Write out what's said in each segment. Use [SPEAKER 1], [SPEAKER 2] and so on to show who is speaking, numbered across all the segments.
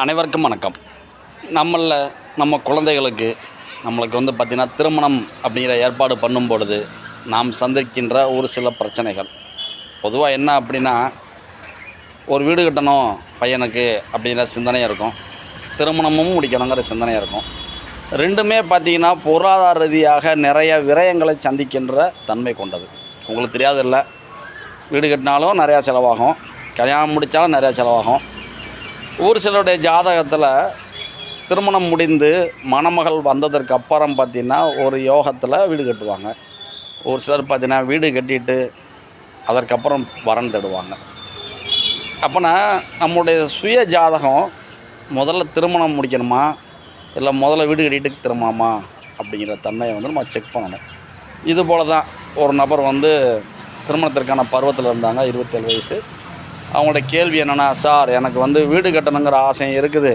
[SPEAKER 1] அனைவருக்கும் வணக்கம். நம்மளில் நம்ம குழந்தைகளுக்கு நம்மளுக்கு வந்து பார்த்திங்கன்னா திருமணம் அப்படிங்கிற ஏற்பாடு பண்ணும் பொழுது நாம் சந்திக்கின்ற ஒரு சில பிரச்சனைகள். பொதுவாக என்ன அப்படின்னா ஒரு வீடு கட்டணும் பையனுக்கு அப்படிங்கிற சிந்தனையாக இருக்கும். திருமணமும் முடிக்கணுங்கிற சிந்தனையாக இருக்கும். ரெண்டுமே பார்த்திங்கன்னா பொருளாதார ரீதியாக நிறைய விரயங்களை சந்திக்கின்ற தன்மை கொண்டது. உங்களுக்கு தெரியாதில்ல வீடு கட்டினாலும் நிறையா செலவாகும். கல்யாணம் முடித்தாலும் நிறையா செலவாகும். ஒரு சிலருடைய ஜாதகத்தில் திருமணம் முடிந்து மணமகள் வந்ததற்கு அப்புறம் பார்த்திங்கன்னா ஒரு யோகத்தில் வீடு கட்டுவாங்க. ஒரு சிலர் பார்த்திங்கன்னா வீடு கட்டிட்டு அதற்கப்புறம் வரன் தேடுவாங்க. அப்போனா நம்முடைய சுய ஜாதகம் முதல்ல திருமணம் முடிக்கணுமா? இல்லை முதல்ல வீடு கட்டிட்டு திரும்பணுமா அப்படிங்கிற தன்மையை வந்து நம்ம செக் பண்ணணும். இது போல தான் ஒரு நபர் வந்து திருமணத்திற்கான பருவத்தில் இருந்தாங்க இருபத்தேழு வயசு. அவங்களோட கேள்வி என்னென்னா சார் எனக்கு வந்து வீடு கட்டணுங்கிற ஆசையும் இருக்குது.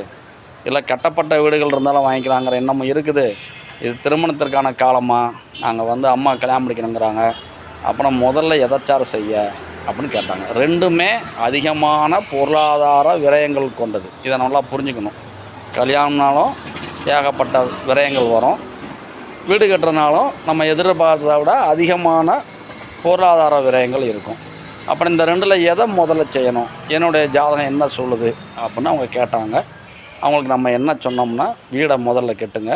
[SPEAKER 1] இல்லை கட்டப்பட்ட வீடுகள் இருந்தாலும் வாங்கிக்கலாங்கிற எண்ணமும் இருக்குது. இது திருமணத்திற்கான காலமாக நாங்கள் வந்து அம்மா கல்யாணம் முடிக்கணுங்கிறாங்க. அப்புறம் முதல்ல எதாச்சாரம் செய்ய அப்படின்னு கேட்டாங்க. ரெண்டுமே அதிகமான பொருளாதார விரயங்கள் கொண்டது. இதை நல்லா புரிஞ்சுக்கணும். கல்யாணம்னாலும் ஏகப்பட்ட விரயங்கள் வரும். வீடு கட்டுறதுனாலும் நம்ம எதிர்பார்த்ததை விட அதிகமான பொருளாதார விரயங்கள் இருக்கும். அப்புறம் இந்த ரெண்டில் எதை முதல்ல செய்யணும்? என்னுடைய ஜாதகம் என்ன சொல்லுது? அப்படின்னு அவங்க கேட்டாங்க. அவங்களுக்கு நம்ம என்ன சொன்னோம்னா வீடை முதல்ல கட்டுங்க.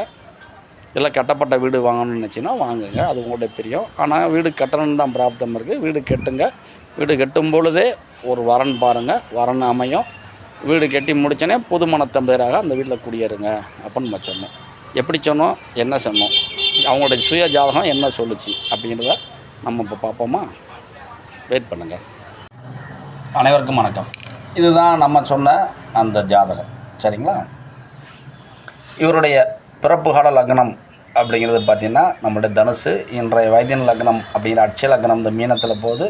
[SPEAKER 1] இல்லை கட்டப்பட்ட வீடு வாங்கணும்னு நினச்சின்னா வாங்குங்க. அது உங்களுடைய பிரியம். ஆனால் வீடு கட்டணும்னு தான் பிராப்தம் இருக்குது வீடு கெட்டுங்க. வீடு கெட்டும் பொழுதே ஒரு வரன் பாருங்கள் வரன் அமையும். வீடு கட்டி முடிச்சோன்னே புது மனத்தம்பேராக அந்த வீட்டில் குடியேறுங்க அப்படின்னு நம்ம சொன்னோம். எப்படி சொன்னோம்? என்ன சொன்னோம்? அவங்களுடைய சுய ஜாதகம் என்ன சொல்லுச்சு? அப்படின்றத நம்ம இப்போ பார்ப்போமா? வெயிட் பண்ணுங்கள் அனைவருக்கும் வணக்கம். இதுதான் நம்ம சொன்ன அந்த ஜாதகம். சரிங்களா? இவருடைய பிறப்புகால லக்னம் அப்படிங்கிறது பார்த்திங்கன்னா நம்மளுடைய தனுசு இன்றைய வைத்தியன் லக்னம் அப்படிங்கிற அட்சய லக்னம் இந்த மீனத்தில் போகுது.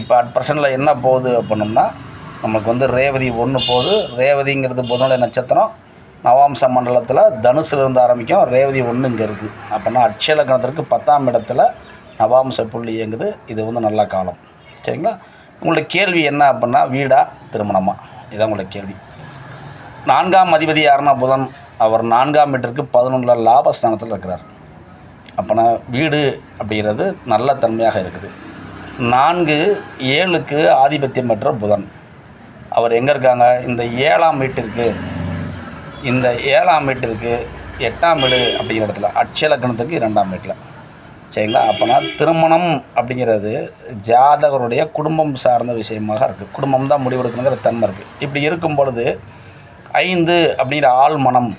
[SPEAKER 1] இப்போ அட் பர்சனில் என்ன போகுது அப்படின்னோம்னா நமக்கு வந்து ரேவதி ஒன்று போகுது. ரேவதிங்கிறது புதனுடைய நட்சத்திரம். நவாம்ச மண்டலத்தில் தனுசுலேருந்து ஆரம்பிக்கும். ரேவதி ஒன்று இங்கே இருக்குது அப்படின்னா அட்சய லக்னத்திற்கு பத்தாம் இடத்துல நவாம்ச புள்ளி இயங்குது. இது வந்து நல்ல காலம். சரிங்களா? உங்களுடைய கேள்வி என்ன அப்படின்னா வீடா திருமணமா? இதான் உங்களுடைய கேள்வி. நான்காம் அதிபதி யாருன்னா புதன். அவர் நான்காம் வீட்டிற்கு பதினொன்றில் லாபஸ்தானத்தில் இருக்கிறார். அப்போனா வீடு அப்படிங்கிறது நல்ல தன்மையாக இருக்குது. நான்கு ஏழுக்கு ஆதிபத்தியம் பெற்ற புதன். அவர் எங்கே இருக்காங்க? இந்த ஏழாம் வீட்டிற்கு இந்த ஏழாம் வீட்டிற்கு எட்டாம் வீடு அப்படிங்கிற இடத்துல அட்சலக்கணத்துக்கு இரண்டாம் வீட்டில். சரிங்களா? அப்போனா திருமணம் அப்படிங்கிறது ஜாதகருடைய குடும்பம் சார்ந்த விஷயமாக இருக்குது குடும்பம் தான் முடிவெடுக்கணுங்கிற தன்மை இருக்குது இப்படி இருக்கும் பொழுது ஐந்து அப்படிங்கிற ஆள் மனம்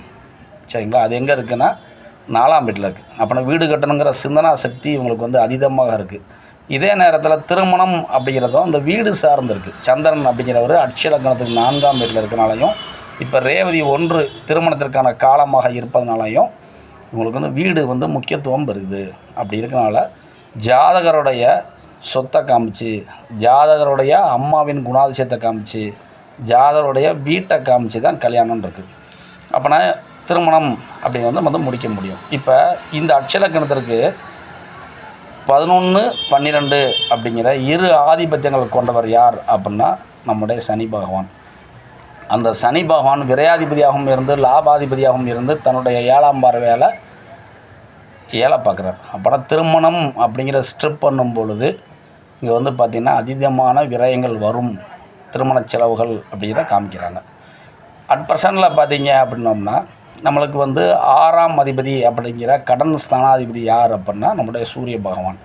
[SPEAKER 1] சரிங்களா? அது எங்கே இருக்குன்னா நாலாம் வீட்டில் இருக்குது அப்போனா வீடு கட்டணுங்கிற சிந்தனா சக்தி இவங்களுக்கு வந்து அதீதமாக இருக்குது இதே நேரத்தில் திருமணம் அப்படிங்கிறதும் அந்த வீடு சார்ந்து இருக்குது சந்திரன் அப்படிங்கிறவர் அட்சலக்கணத்துக்கு நான்காம் வீட்டில் இருக்கனாலையும் இப்போ ரேவதி ஒன்று திருமணத்திற்கான காலமாக இருப்பதனாலையும் உங்களுக்கு வந்து வீடு வந்து முக்கியத்துவம் பெறுது. அப்படி இருக்கனால ஜாதகருடைய சொத்தை காமிச்சு ஜாதகருடைய அம்மாவின் குணாதிசயத்தை காமிச்சு ஜாதகருடைய வீட்டை காமிச்சு தான் கல்யாணம் இருக்குது அப்போனா திருமணம் அப்படிங்கிறது வந்து முடிக்க முடியும். இப்போ இந்த அட்சலக்கணத்திற்கு பதினொன்று பன்னிரெண்டு அப்படிங்கிற இரு ஆதிபத்தியங்கள் கொண்டவர் யார் அப்படின்னா நம்முடைய சனி பகவான். அந்த சனி பகவான் விரையாதிபதியாகவும் இருந்து லாபாதிபதியாகவும் இருந்து தன்னுடைய ஏழாம் பார்வையால் ஏழை பார்க்குறார். அப்போனா திருமணம் அப்படிங்கிற ஸ்ட்ரிப் பண்ணும் பொழுது இங்கே வந்து பார்த்திங்கன்னா அதீதமான விரயங்கள் வரும். திருமண செலவுகள் அப்படிங்கிறத காமிக்கிறாங்க. அட் பர்சனில் பார்த்தீங்க அப்படின்னோம்னா நம்மளுக்கு வந்து ஆறாம் அதிபதி அப்படிங்கிற கடன் ஸ்தானாதிபதி யார் அப்படின்னா நம்முடைய சூரிய பகவான்.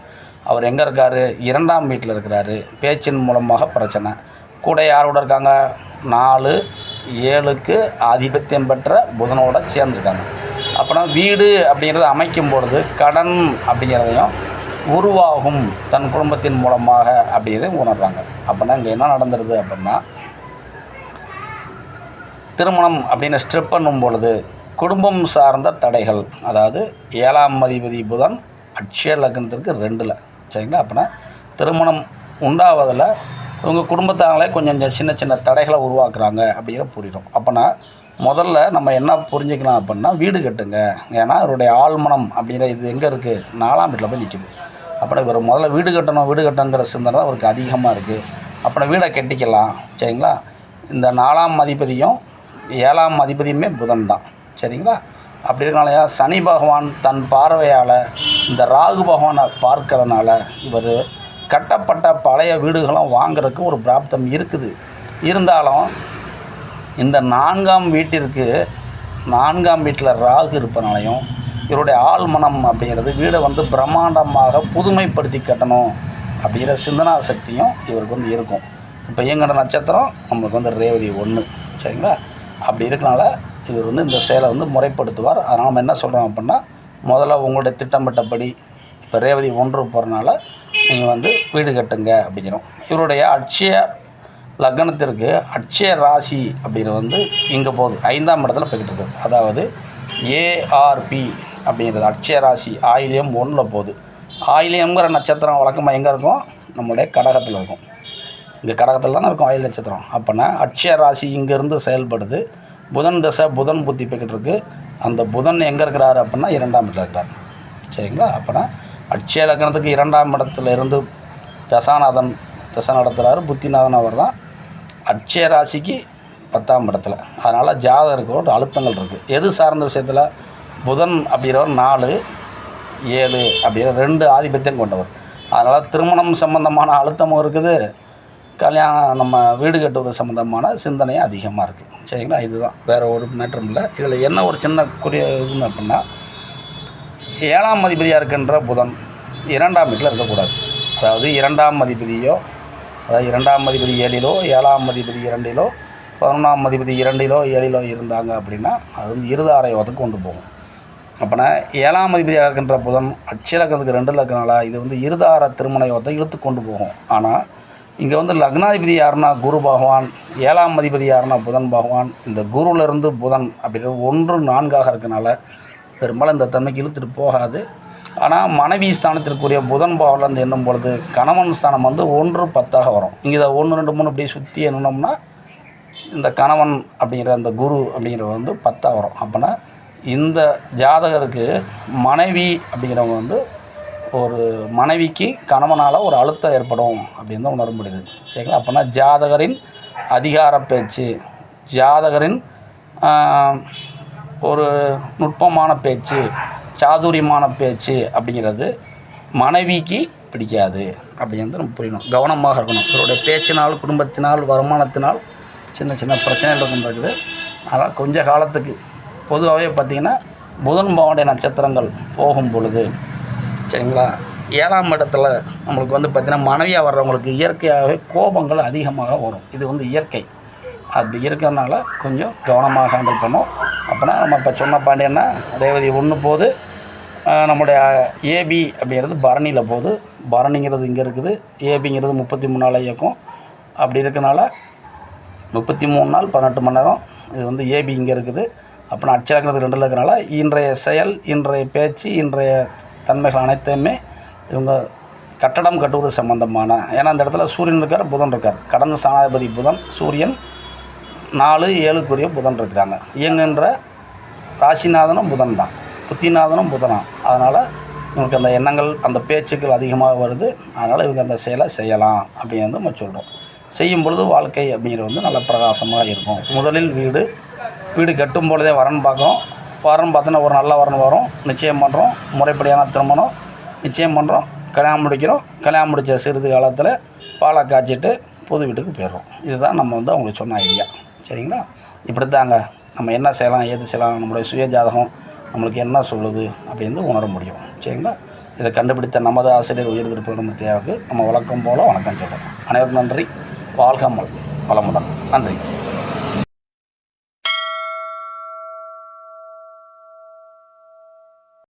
[SPEAKER 1] அவர் எங்கே இருக்கார்? இரண்டாம் வீட்டில் இருக்கிறாரு. பேச்சின் மூலமாக பிரச்சனை. கூட யாரோட இருக்காங்க? நாலு ஏழுக்கு ஆதிபத்தியம் பெற்ற புதனோட சேர்ந்துருக்காங்க. அப்போனா வீடு அப்படிங்கிறத அமைக்கும் பொழுது கடன் அப்படிங்கிறதையும் உருவாகும் தன் குடும்பத்தின் மூலமாக அப்படிங்கிறதையும் உணர்கிறாங்க அப்படின்னா இங்கே என்ன நடந்துருது அப்படின்னா திருமணம் அப்படின்னு ஸ்ட்ரிப் பண்ணும் பொழுது குடும்பம் சார்ந்த தடைகள் அதாவது ஏழாம் அதிபதி புதன் அட்சய லக்னத்திற்கு ரெண்டில். சரிங்களா? அப்படின்னா திருமணம் உண்டாவதில் இவங்க குடும்பத்தாங்களே கொஞ்சம் கொஞ்சம் சின்ன சின்ன தடைகளை உருவாக்குறாங்க அப்படிங்கிற புரியும் அப்போனா முதல்ல நம்ம என்ன புரிஞ்சுக்கலாம் அப்படின்னா வீடு கட்டுங்க. ஏன்னா இவருடைய ஆழ்மனம் அப்படிங்கிற இது எங்கே இருக்குது நாலாம் வீட்டில் போய் நிற்கிது அப்புறம் இவர் முதல்ல வீடு கட்டணும் வீடு கட்டணுங்கிற சிந்தனை தான் அவருக்கு அதிகமாக இருக்குது அப்புறம் வீடை கட்டிக்கலாம் சரிங்களா? இந்த நாலாம் அதிபதியும் ஏழாம் அதிபதியுமே புதன் தான் சரிங்களா? அப்படி இருக்கனாலயா சனி பகவான் தன் பார்வையால் இந்த ராகு பகவானை பார்க்கறதுனால இவர் கட்டப்பட்ட பழைய வீடுகளும் வாங்குறதுக்கு ஒரு பிராப்தம் இருக்குது. இருந்தாலும் இந்த நான்காம் வீட்டிற்கு நான்காம் வீட்டில் ராகு இருப்பனாலையும் இவருடைய ஆழ்மனம் அப்படிங்கிறது வீடை வந்து பிரம்மாண்டமாக புதுமைப்படுத்தி கட்டணும் அப்படிங்கிற சிந்தனா சக்தியும் இவருக்கு வந்து இருக்கும். இப்போ இயங்குற நட்சத்திரம் நம்மளுக்கு வந்து ரேவதி ஒன்று சரிங்களா? அப்படி இருக்கனால இவர் வந்து இந்த செயலை வந்து முறைப்படுத்துவார். அதனால் நம்ம என்ன சொல்கிறோம் அப்படின்னா முதல்ல உங்களுடைய திட்டமிட்டபடி இப்போ ரேவதி ஒன்று போகிறனால நீங்கள் வந்து வீடு கட்டுங்க அப்படிங்கிறோம். இவருடைய அட்சய லக்னத்திற்கு அட்சய ராசி அப்படிங்கிறது வந்து இங்கே போகுது. ஐந்தாம் இடத்துல போய்கிட்டு இருக்குது அதாவது ஏஆர்பி அப்படிங்கிறது அட்சய ராசி ஆயிலியம் ஒன்றில் போகுது. ஆயிலியம்ங்கிற நட்சத்திரம் வழக்கமாக எங்கே இருக்கும்? நம்மளுடைய கடகத்தில் இருக்கும். இங்கே கடகத்தில் தானே இருக்கும் ஆயில் நட்சத்திரம். அப்போனா அட்சய ராசி இங்கேருந்து செயல்படுது. புதன் தசை புதன் புத்தி போய்கிட்டு இருக்குது அந்த புதன் எங்கே இருக்கிறாரு அப்படின்னா இரண்டாம் இடத்துல இருக்கிறார். சரிங்களா? அப்போனா அட்சய லக்னத்துக்கு இரண்டாம் இடத்துல இருந்து தசாநாதன் தசை நடத்துகிறாரு புத்திநாதன் அவர் தான் அட்சய ராசிக்கு பத்தாம் இடத்துல. அதனால் ஜாதகருக்கோட ஒரு அழுத்தங்கள் இருக்குது எது சார்ந்த விஷயத்தில்? புதன் அப்படிங்கிறவர் நாலு ஏழு அப்படிங்கிற ரெண்டு ஆதிபத்தியம் கொண்டவர். அதனால் திருமணம் சம்பந்தமான அழுத்தமும் இருக்குது. கல்யாணம் நம்ம வீடு கட்டுவது சம்மந்தமான சிந்தனையும் அதிகமாக இருக்குது சரிங்களா? இதுதான். வேறு ஒரு மேட்டரும் இல்லை. இதில் என்ன ஒரு சின்ன குறிய இதுன்னு அப்படின்னா ஏழாம் அதிபதியாக இருக்கின்ற புதன் இரண்டாம் வீட்டில் இருக்கக்கூடாது. அதாவது இரண்டாம் அதிபதியோ அதாவது இரண்டாம் அதிபதி ஏழிலோ ஏழாம் அதிபதி இரண்டிலோ பதினொன்றாம் அதிபதி இரண்டிலோ ஏழிலோ இருந்தாங்க அப்படின்னா அது வந்து இருதார யோகத்துக்கு கொண்டு போகும். அப்போனா ஏழாம் அதிபதியாக இருக்கின்ற புதன் அட்சலக்கத்துக்கு ரெண்டு லக்கனால இது வந்து இருதார திருமண யோகத்தை இழுத்து கொண்டு போகும். ஆனால் இங்கே வந்து லக்னாதிபதி யாருன்னா குரு பகவான் ஏழாம் அதிபதி யாருன்னா புதன் பகவான். இந்த குருவிலேருந்து புதன் அப்படின்றது ஒன்று நான்காக இருக்கனால பெரும்பாலும் இந்த தன்மைக்கு இழுத்துட்டு போகாது. ஆனால் மனைவி ஸ்தானத்திற்குரிய புதன் பகவான்லேருந்து எண்ணும் பொழுது கணவன் ஸ்தானம் வந்து ஒன்று பத்தாக வரும். இங்கே இதை ஒன்று ரெண்டு மூணு அப்படியே சுற்றி எண்ணினோம்னா இந்த கணவன் அப்படிங்கிற அந்த குரு அப்படிங்கிறது வந்து பத்தாக வரும். அப்போனா இந்த ஜாதகருக்கு மனைவி அப்படிங்கிறவங்க வந்து ஒரு மனைவிக்கு கணவனால் ஒரு அழுத்தம் ஏற்படும் அப்படின்னு தான் உணர முடியுது. சரிங்களா? அப்போனா ஜாதகரின் அதிகார பேச்சு ஜாதகரின் ஒரு நுட்பமான பேச்சு சாதுரியமான பேச்சு அப்படிங்கிறது மனைவிக்கு பிடிக்காது அப்படிங்கிறது நம்ம புரியணும். கவனமாக இருக்கணும். இவருடைய பேச்சினால் குடும்பத்தினால் வருமானத்தினால் சின்ன சின்ன பிரச்சனைகள் இருக்குது. அதனால் கொஞ்ச காலத்துக்கு பொதுவாகவே பார்த்திங்கன்னா புதன் பவனுடைய நட்சத்திரங்கள் போகும் பொழுது சரிங்களா? ஏழாம் இடத்துல நம்மளுக்கு வந்து பார்த்திங்கன்னா மனைவியாக வர்றவங்களுக்கு இயற்கையாகவே கோபங்கள் அதிகமாக வரும். இது வந்து இயற்கை. அப்படி இருக்கிறதுனால கொஞ்சம் கவனமாக ஹேண்டில் பண்ணோம். அப்போனா நம்ம இப்போ சொன்ன பாண்டியன்னா ரேவதி ஒன்று போது நம்முடைய ஏபி அப்படிங்கிறது பரணியில் போகுது. பரணிங்கிறது இங்கே இருக்குது. ஏபிங்கிறது முப்பத்தி மூணு நாள் இயக்கம். அப்படி இருக்கனால முப்பத்தி மூணு நாள் பதினெட்டு மணி நேரம் இது வந்து ஏபி இங்கே இருக்குது. அப்புறம் அச்சலக்கிறது ரெண்டில் இருக்கிறனால இன்றைய செயல் இன்றைய பேச்சு இன்றைய தன்மைகள் அனைத்தையுமே இவங்க கட்டடம் கட்டுவது சம்பந்தமான. ஏன்னா அந்த இடத்துல சூரியன் இருக்கார் புதன் இருக்கார். கடன் ஸ்தானாதிபதி புதன் சூரியன் நாலு ஏழுக்குரிய புதன் இருக்கிறாங்க. இயங்குன்ற ராசிநாதனும் புதன் தான் புத்திநாதனும் புதனா. அதனால் இவங்களுக்கு அந்த எண்ணங்கள் அந்த பேச்சுக்கள் அதிகமாக வருது. அதனால் இவங்க அந்த செயலை செய்யலாம் அப்படின்னு நம்ம சொல்கிறோம் செய்யும் பொழுது வாழ்க்கை அப்படிங்கிறது வந்து நல்ல பிரகாசமாக இருக்கும். முதலில் வீடு. வீடு கட்டும் பொழுதே வரன் பார்க்குறோம் வரன் பார்த்தோன்னா ஒரு நல்ல வரன் வரும். நிச்சயம் பண்ணுறோம் முறைப்படியான திருமணம். நிச்சயம் பண்ணுறோம் கல்யாணம் முடிக்கிறோம். கல்யாணம் முடித்த சிறிது காலத்தில் பாலை காய்ச்சிட்டு புது வீட்டுக்கு போயிடுறோம். இதுதான் நம்ம வந்து அவங்களுக்கு சொன்ன ஐடியா சரிங்களா? இப்படி தாங்க நம்ம என்ன செய்யலாம் ஏது செய்யலாம் நம்மளுடைய சுய ஜாதகம் நம்மளுக்கு என்ன சொல்லுது அப்படின்னு உணர முடியும். சரிங்களா? இதை கண்டுபிடித்த நமது ஆசிரியர் உயர் திருப்பதிமூர்த்தியாவுக்கு நம்ம வழக்கம் போல் வணக்கம் சொல்கிறோம் அனைவருக்கும் நன்றி. வாழ்கமல் வளமுடன். நன்றி.